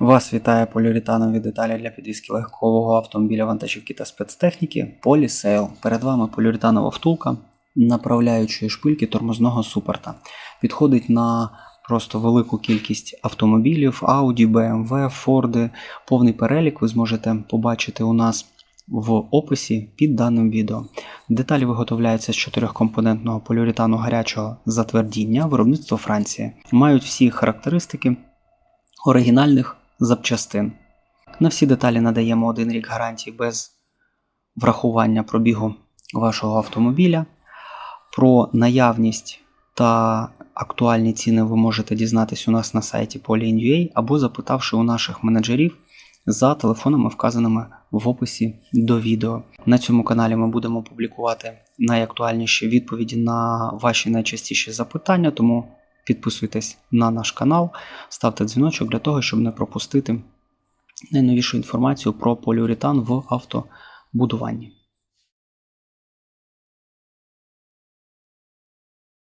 Вас вітає поліуретанові деталі для підвізки легкового автомобіля вантажівки та спецтехніки Полісейл. Перед вами поліуретанова втулка направляючої шпильки тормозного супорта. Підходить на просто велику кількість автомобілів, Audi, BMW, Ford. Повний перелік ви зможете побачити у нас в описі під даним відео. Деталі виготовляються з чотирьохкомпонентного поліуретану гарячого затвердіння виробництва Франції. Мають всі характеристики оригінальних запчастин. На всі деталі надаємо один рік гарантії без врахування пробігу вашого автомобіля. Про наявність та актуальні ціни ви можете дізнатись у нас на сайті Poly.ua або запитавши у наших менеджерів за телефонами, вказаними в описі до відео. На цьому каналі ми будемо публікувати найактуальніші відповіді на ваші найчастіші запитання, тому підписуйтесь на наш канал, ставте дзвіночок для того, щоб не пропустити найновішу інформацію про поліуретан в автобудуванні.